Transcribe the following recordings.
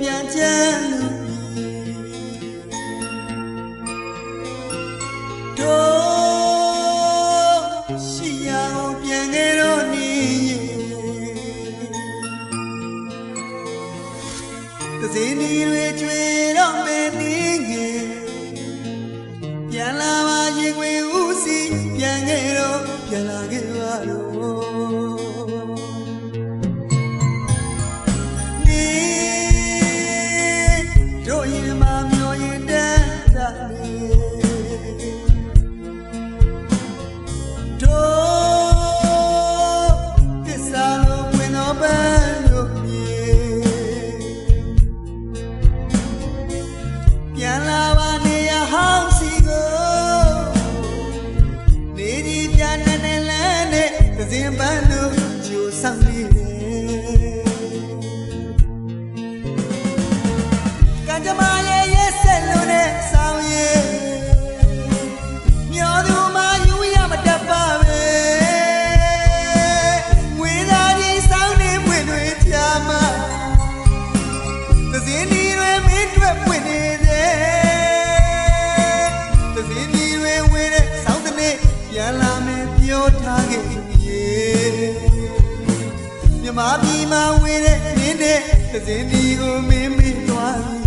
ပြန်ချမ်းလို့တို့ရှိအောင်ပြန်ခဲ့တော့နေရင်သစင်းဒီတွေကျွေတော့မင်းနေငယ်ပြန်လာပါရင်ဝင်ဦးစီပြန်ခဲ့တော့ပြန်လာခဲ့ပါတော့ बन မြမပြီမှာဝေတဲ့မင်းတဲ့သစင်ဒီကိုမင်းမေးသွားသည်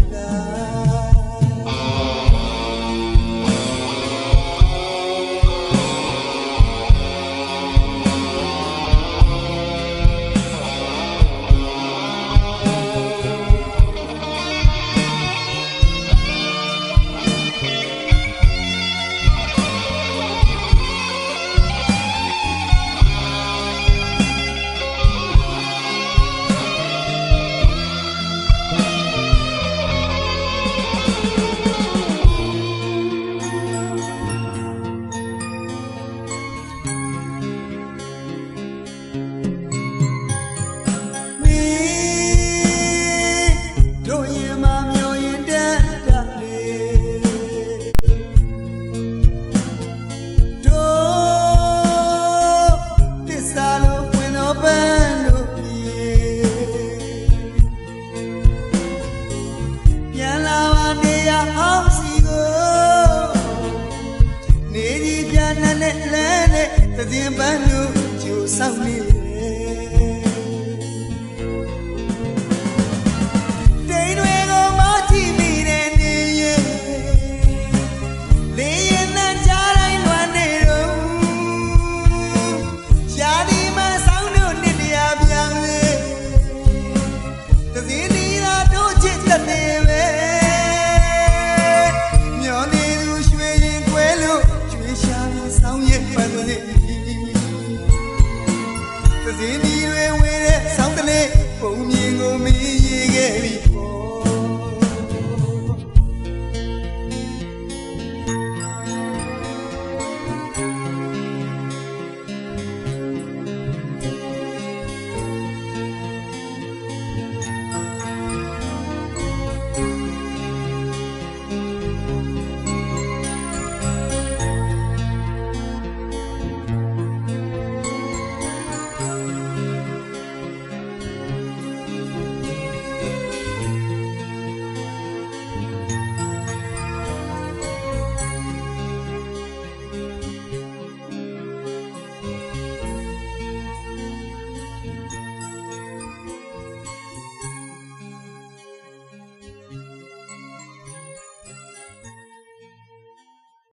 င်းရပန်းလေးသစည်းဒီတွေဝေးတဲ့ဆောင်းတလေးပုံမြင်ကိုမင်းရေခဲ့ပြီ